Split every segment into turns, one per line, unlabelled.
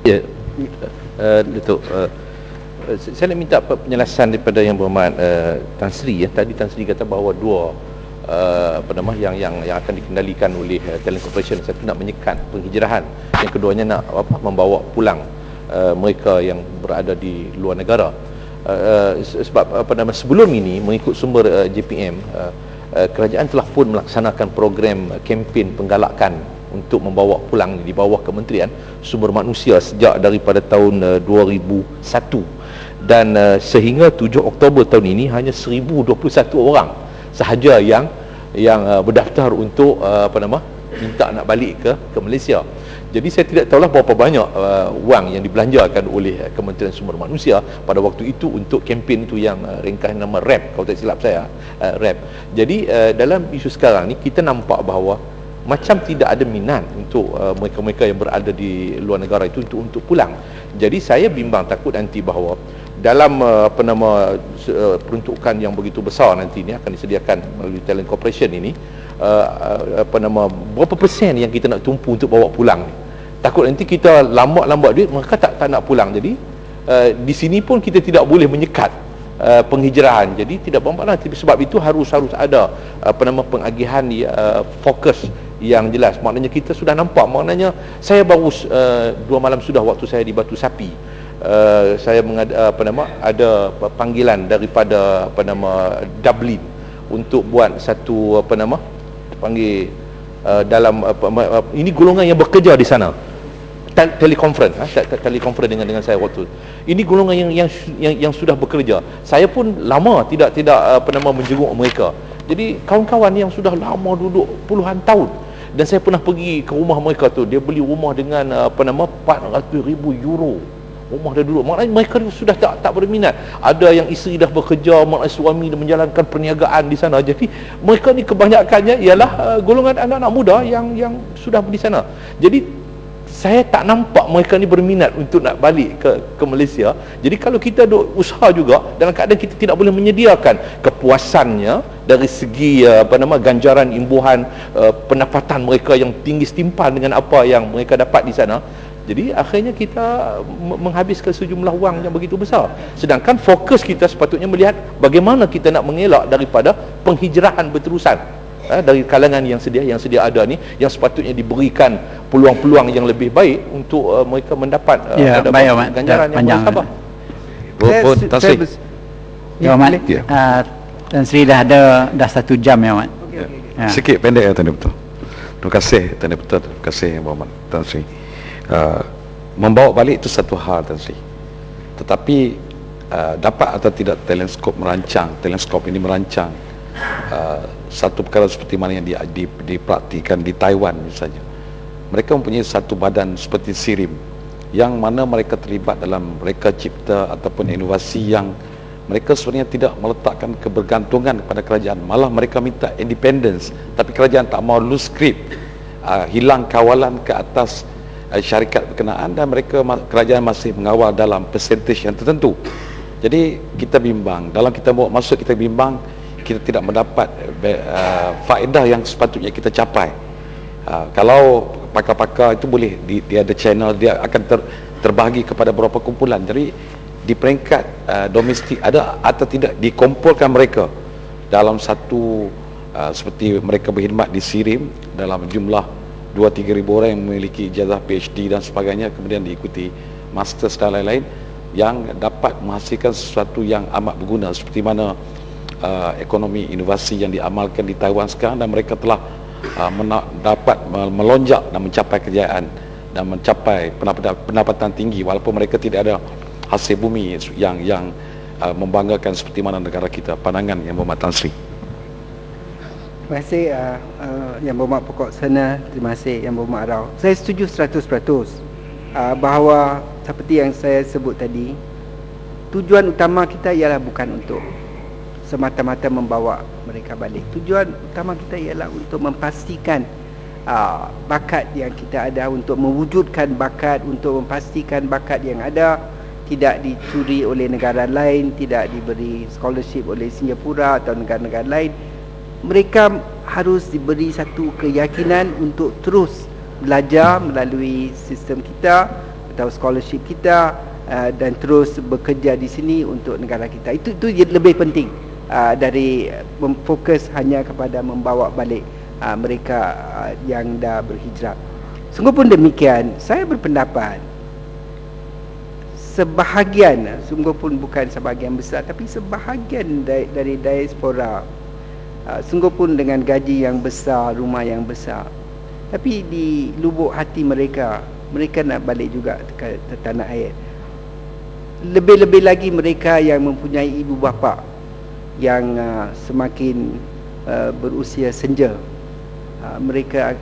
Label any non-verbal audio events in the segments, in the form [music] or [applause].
Ya, uh, Datuk, uh, saya nak minta penjelasan daripada yang berhormat uh, Tan Sri ya. Tadi Tan Sri kata bahawa dua uh, apa nama yang yang yang akan dikendalikan oleh uh, Talent Corporation satu nak menyekat penghijrahan, yang keduanya nak apa membawa pulang uh, mereka yang berada di luar negara. Uh, uh, sebab apa nama sebelum ini mengikut sumber uh, JPM uh, uh, kerajaan telah pun melaksanakan program kempen penggalakan untuk membawa pulang di bawah kementerian sumber manusia sejak daripada tahun uh, 2001 dan uh, sehingga 7 Oktober tahun ini hanya 1021 orang sahaja yang yang uh, berdaftar untuk apa nama minta nak balik ke ke Malaysia. Jadi saya tidak tahulah berapa banyak uh, wang yang dibelanjakan oleh Kementerian Sumber Manusia pada waktu itu untuk kempen itu yang uh, ringkas nama RAP kalau tak silap saya uh, RAP. Jadi uh, dalam isu sekarang ni kita nampak bahawa macam tidak ada minat untuk uh, mereka-mereka yang berada di luar negara itu untuk untuk pulang. Jadi saya bimbang takut nanti bahawa dalam uh, apa nama uh, peruntukan yang begitu besar nanti ini akan disediakan melalui talent corporation ini uh, uh, apa nama berapa persen yang kita nak tumpu untuk bawa pulang ni? Takut nanti kita lambat-lambat duit mereka tak tak nak pulang. Jadi uh, di sini pun kita tidak boleh menyekat uh, penghijrahan. Jadi tidak bermasalah sebab itu harus harus ada apa nama pengagihan uh, fokus yang jelas maknanya kita sudah nampak. Maknanya saya baru uh, dua malam sudah waktu saya di Batu Sapi. Uh, saya mengada, uh, apa nama ada panggilan daripada apa nama Dublin untuk buat satu apa nama panggil uh, dalam apa, uh, ini golongan yang bekerja di sana. Telekonferensi ha? telekonferensi dengan dengan saya waktu ini golongan yang yang yang, yang sudah bekerja. Saya pun lama tidak tidak apa nama menjenguk mereka. Jadi kawan-kawan yang sudah lama duduk puluhan tahun dan saya pernah pergi ke rumah mereka tu dia beli rumah dengan apa nama 400 ribu euro. Rumah dah duduk. Maknanya mereka sudah tak tak berminat. Ada yang isteri dah bekerja maknanya suami dah menjalankan perniagaan di sana. Jadi mereka ni kebanyakannya ialah uh, golongan anak-anak muda yang yang sudah di sana. Jadi saya tak nampak mereka ni berminat untuk nak balik ke ke Malaysia. Jadi kalau kita duk usaha juga dalam keadaan kita tidak boleh menyediakan kepuasannya dari segi uh, apa nama ganjaran imbuhan uh, pendapatan mereka yang tinggi setimpal dengan apa yang mereka dapat di sana, jadi akhirnya kita menghabiskan sejumlah wang yang begitu besar. Sedangkan fokus kita sepatutnya melihat bagaimana kita nak mengelak daripada penghijrahan berterusan eh, dari kalangan yang sedia yang sedia ada ni yang sepatutnya diberikan peluang-peluang yang lebih baik untuk uh, mereka mendapat uh,
ya,
ada
baik,
ganjaran yang
panjang.
bersabar.
Pun tasik. Ya, Mat. Ya. Uh, dan Sri dah ada dah satu jam ya, Mat.
Okay, okay. Ya. Sikit pendek ya, Tuan Betul. Terima kasih, Tuan Betul. Terima kasih, Muhammad. Tuan Sri. Uh, membawa balik itu satu hal Tan Sri. Tetapi uh, dapat atau tidak teleskop merancang, teleskop ini merancang uh, satu perkara seperti mana yang di, di, dipraktikan di Taiwan misalnya. Mereka mempunyai satu badan seperti SIRIM yang mana mereka terlibat dalam mereka cipta ataupun inovasi yang mereka sebenarnya tidak meletakkan kebergantungan kepada kerajaan malah mereka minta independence tapi kerajaan tak mau lose grip uh, hilang kawalan ke atas uh, syarikat berkenaan dan mereka kerajaan masih mengawal dalam percentage yang tertentu. Jadi kita bimbang, dalam kita bawa masuk kita bimbang kita tidak mendapat uh, faedah yang sepatutnya kita capai. Uh, kalau pakar-pakar itu boleh di, dia ada channel dia akan ter, terbahagi kepada beberapa kumpulan. Jadi di peringkat uh, domestik ada atau tidak dikumpulkan mereka dalam satu uh, seperti mereka berkhidmat di Sirim dalam jumlah 2-3 ribu orang yang memiliki ijazah PhD dan sebagainya kemudian diikuti master dan lain-lain yang dapat menghasilkan sesuatu yang amat berguna. Seperti mana uh, ekonomi inovasi yang diamalkan di Taiwan sekarang dan mereka telah uh, dapat melonjak dan mencapai kejayaan dan mencapai pendapatan tinggi walaupun mereka tidak ada hasil bumi yang yang uh, membanggakan seperti mana negara kita pandangan yang bermatan Sri.
Terima kasih uh, uh, Yang Berhormat Pokok Sana. Terima kasih Yang Berhormat Rao Saya setuju 100% uh, Bahawa Seperti yang saya sebut tadi Tujuan utama kita ialah bukan untuk Semata-mata membawa mereka balik. Tujuan utama kita ialah untuk memastikan uh, Bakat yang kita ada Untuk mewujudkan bakat Untuk memastikan bakat yang ada Tidak dicuri oleh negara lain Tidak diberi scholarship oleh Singapura Atau negara-negara lain mereka harus diberi satu keyakinan untuk terus belajar melalui sistem kita atau scholarship kita uh, dan terus bekerja di sini untuk negara kita. Itu itu lebih penting uh, dari memfokus hanya kepada membawa balik uh, mereka uh, yang dah berhijrah. Sungguh pun demikian, saya berpendapat sebahagian, sungguh pun bukan sebahagian besar tapi sebahagian dari, dari diaspora. Uh, sungguh pun dengan gaji yang besar, rumah yang besar. Tapi di lubuk hati mereka mereka nak balik juga ke, ke tanah air. Lebih-lebih lagi mereka yang mempunyai ibu bapa yang uh, semakin uh, berusia senja. Uh, mereka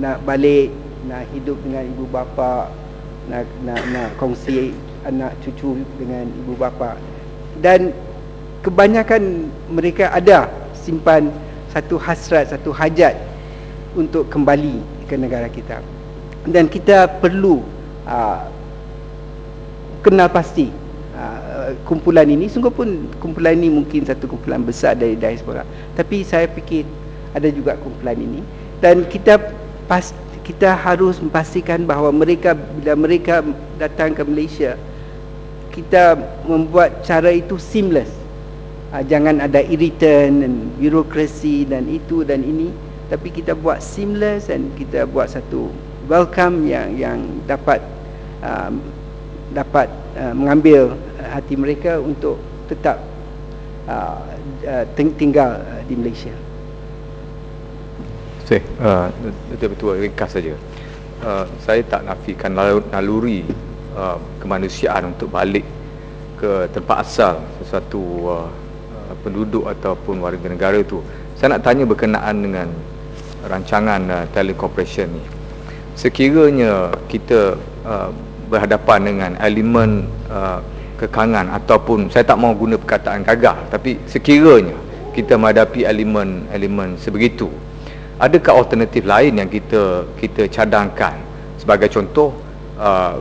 nak balik nak hidup dengan ibu bapa nak nak nak kongsi anak cucu dengan ibu bapa. Dan kebanyakan mereka ada simpan satu hasrat satu hajat untuk kembali ke negara kita. Dan kita perlu uh, kenal pasti uh, kumpulan ini. Sungguh pun kumpulan ini mungkin satu kumpulan besar dari diaspora. Tapi saya fikir ada juga kumpulan ini. Dan kita pas kita harus memastikan bahawa mereka bila mereka datang ke Malaysia kita membuat cara itu seamless uh, jangan ada irritant dan birokrasi dan itu dan ini tapi kita buat seamless dan kita buat satu welcome yang yang dapat um, dapat uh, mengambil hati mereka untuk tetap uh, uh, tinggal uh, di Malaysia.
Saya uh, betul-betul ringkas saja. Uh, saya tak nafikan naluri uh, kemanusiaan untuk balik ke tempat asal sesuatu uh, penduduk ataupun warga negara itu. Saya nak tanya berkenaan dengan rancangan uh, telecorporation ni sekiranya kita uh, berhadapan dengan elemen uh, kekangan ataupun saya tak mau guna perkataan gagal tapi sekiranya kita menghadapi elemen-elemen sebegitu adakah alternatif lain yang kita kita cadangkan? Sebagai contoh uh,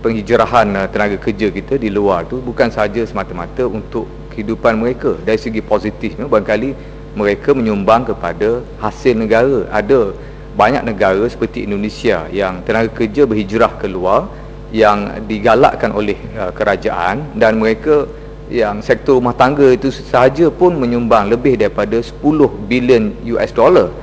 penghijrahan uh, tenaga kerja kita di luar tu bukan saja semata-mata untuk kehidupan mereka. Dari segi positifnya barangkali mereka menyumbang kepada hasil negara. Ada banyak negara seperti Indonesia yang tenaga kerja berhijrah keluar yang digalakkan oleh uh, kerajaan dan mereka yang sektor rumah tangga itu sahaja pun menyumbang lebih daripada 10 bilion US dollar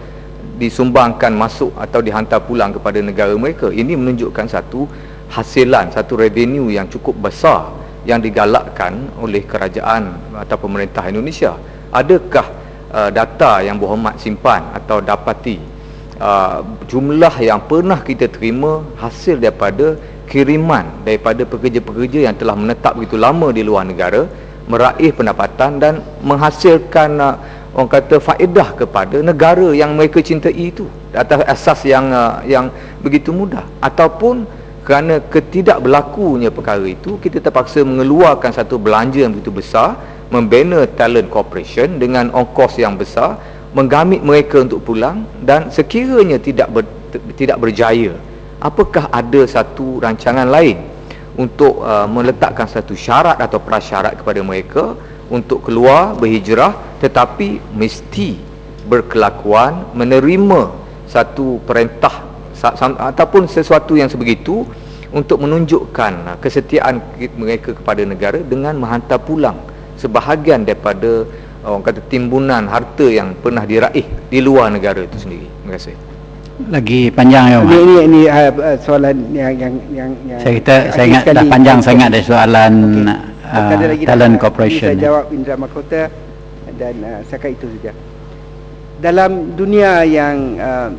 disumbangkan masuk atau dihantar pulang kepada negara mereka. Ini menunjukkan satu hasilan satu revenue yang cukup besar yang digalakkan oleh kerajaan atau pemerintah Indonesia. Adakah uh, data yang berhormat simpan atau dapati uh, jumlah yang pernah kita terima hasil daripada kiriman daripada pekerja-pekerja yang telah menetap begitu lama di luar negara meraih pendapatan dan menghasilkan uh, orang kata faedah kepada negara yang mereka cintai itu atas asas yang uh, yang begitu mudah. Ataupun kerana ketidakberlakunya perkara itu kita terpaksa mengeluarkan satu belanja yang begitu besar membina talent corporation dengan ongkos yang besar menggamit mereka untuk pulang dan sekiranya tidak ber, tidak berjaya apakah ada satu rancangan lain untuk uh, meletakkan satu syarat atau prasyarat kepada mereka untuk keluar berhijrah tetapi mesti berkelakuan menerima satu perintah ataupun sesuatu yang sebegitu untuk menunjukkan uh, kesetiaan mereka kepada negara dengan menghantar pulang sebahagian daripada orang kata timbunan harta yang pernah diraih di luar negara itu sendiri. Terima kasih.
Lagi panjang ya.
Ini ini, ini uh, soalan yang yang yang, yang
saya kata saya ingat dah panjang okay. sangat dari soalan okay. Uh, talent corporation.
Saya jawab Indra Makota dan uh, saya itu saja. Dalam dunia yang uh,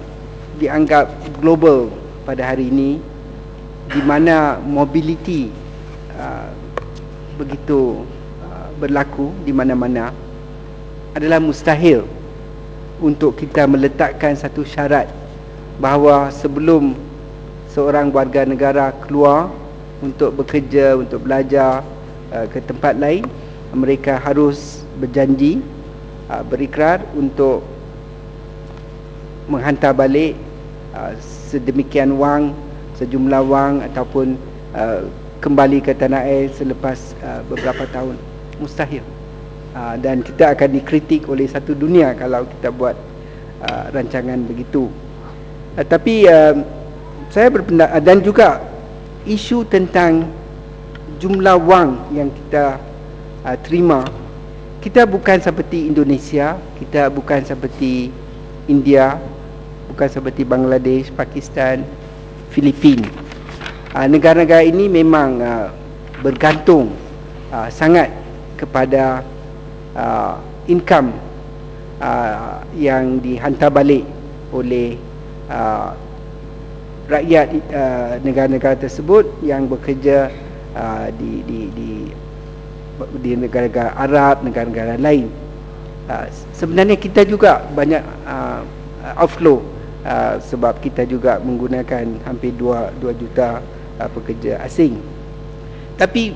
dianggap global pada hari ini di mana mobility uh, begitu berlaku di mana-mana adalah mustahil untuk kita meletakkan satu syarat bahawa sebelum seorang warga negara keluar untuk bekerja, untuk belajar uh, ke tempat lain mereka harus berjanji uh, berikrar untuk menghantar balik uh, sedemikian wang sejumlah wang ataupun kembali ke tanah air selepas beberapa tahun. Mustahil. Uh, dan kita akan dikritik oleh satu dunia kalau kita buat rancangan begitu. Tapi saya berpendapat dan juga isu tentang jumlah wang yang kita uh, terima kita bukan seperti Indonesia kita bukan seperti India bukan seperti Bangladesh Pakistan Filipin. Uh, negara-negara ini memang uh, bergantung uh, sangat kepada uh, income uh, yang dihantar balik oleh uh, rakyat uh, negara-negara tersebut yang bekerja uh, di di di di negara-negara Arab, negara-negara lain. Uh, sebenarnya kita juga banyak uh, outflow uh, sebab kita juga menggunakan hampir 2 2 juta uh, pekerja asing. Tapi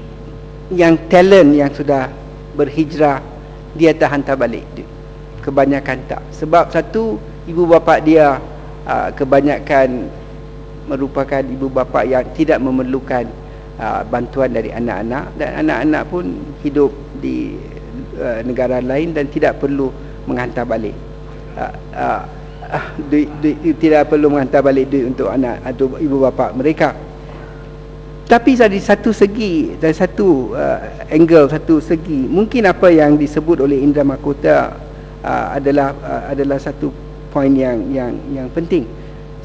yang talent yang sudah berhijrah dia tak hantar balik kebanyakan tak sebab satu ibu bapa dia uh, kebanyakan merupakan ibu bapa yang tidak memerlukan uh, bantuan dari anak-anak dan anak-anak pun hidup di uh, negara lain dan tidak perlu menghantar balik. Uh, uh, uh, duit, duit, tidak perlu menghantar balik duit untuk anak atau ibu bapa mereka. Tapi dari satu segi dari satu uh, angle satu segi mungkin apa yang disebut oleh Indra Makota uh, adalah uh, adalah satu poin yang yang yang penting.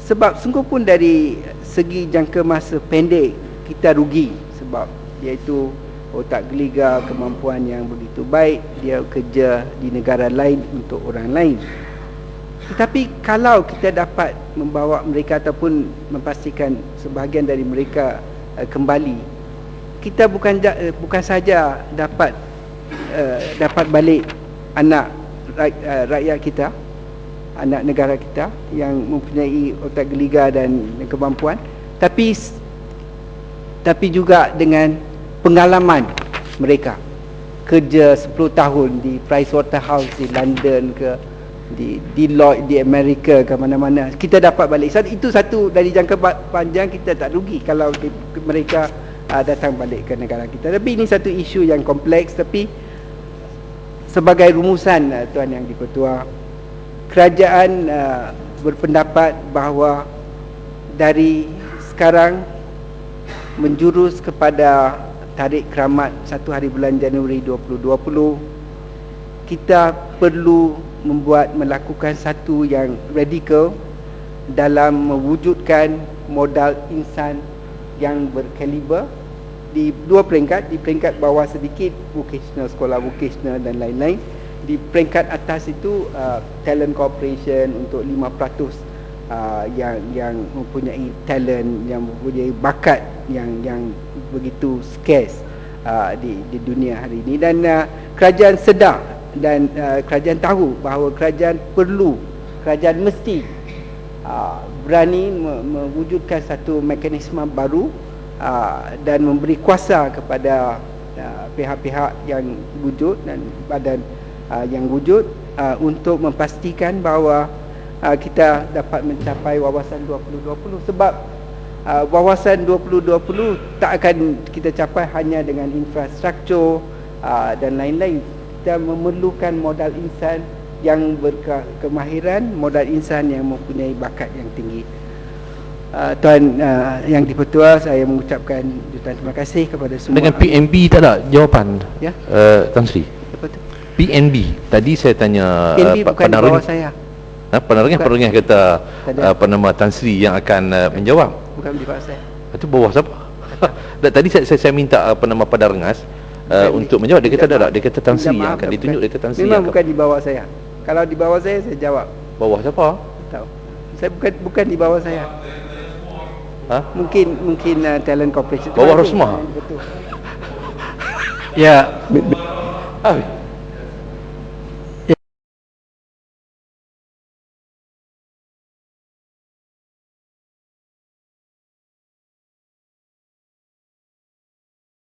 Sebab sungguh pun dari segi jangka masa pendek kita rugi sebab iaitu otak geliga kemampuan yang begitu baik dia kerja di negara lain untuk orang lain. Tetapi kalau kita dapat membawa mereka ataupun memastikan sebahagian dari mereka uh, kembali kita bukan uh, bukan saja dapat uh, dapat balik anak uh, rakyat kita anak negara kita yang mempunyai otak geliga dan kemampuan tapi tapi juga dengan pengalaman mereka. Kerja 10 tahun di Pricewaterhouse di London ke di Deloitte di Amerika ke mana-mana kita dapat balik. Itu satu dari jangka panjang kita tak rugi kalau di, mereka uh, datang balik ke negara kita. Tapi ini satu isu yang kompleks tapi sebagai rumusan uh, tuan yang dipertua kerajaan uh, berpendapat bahawa dari sekarang menjurus kepada tarik keramat satu hari bulan Januari 2020 kita perlu membuat melakukan satu yang radikal dalam mewujudkan modal insan yang berkaliber di dua peringkat. Di peringkat bawah sedikit vocational sekolah vocational dan lain-lain. Di peringkat atas itu uh, talent corporation untuk 5% uh, yang yang mempunyai talent yang mempunyai bakat yang yang begitu scarce uh, di di dunia hari ini. Dan uh, kerajaan sedar dan uh, kerajaan tahu bahawa kerajaan perlu kerajaan mesti uh, berani me- mewujudkan satu mekanisme baru uh, dan memberi kuasa kepada uh, pihak-pihak yang wujud dan badan uh, yang wujud uh, untuk memastikan bahawa uh, kita dapat mencapai wawasan 2020 sebab uh, wawasan 2020 tak akan kita capai hanya dengan infrastruktur uh, dan lain-lain. Kita memerlukan modal insan yang berkemahiran modal insan yang mempunyai bakat yang tinggi. Uh, tuan uh, yang dipertua saya mengucapkan jutaan terima kasih kepada semua
dengan PNB tak ada jawapan?
Ya.
Uh, Tan Sri? PNB tadi saya tanya
PNB
uh,
bukan di bawah saya
Ha, penerangan
Bukan.
penerangan kata uh, apa nama Tan Sri yang akan uh, menjawab.
bukan di bawah saya
Itu bawah siapa? [laughs] Dan tadi saya, saya, saya minta apa nama pada rengas uh,
Bukan,
untuk menjawab dia kata tak
maaf.
dia kata Tan Sri yang akan
bukan.
ditunjuk dia kata Tan Sri
memang bukan di bawah saya kalau di bawah saya saya jawab
bawah siapa?
tahu saya bukan bukan di bawah saya
Ha?
mungkin mungkin uh, talent corporation
Bawah. Rosmah?
betul [laughs]
Ya,
Ah,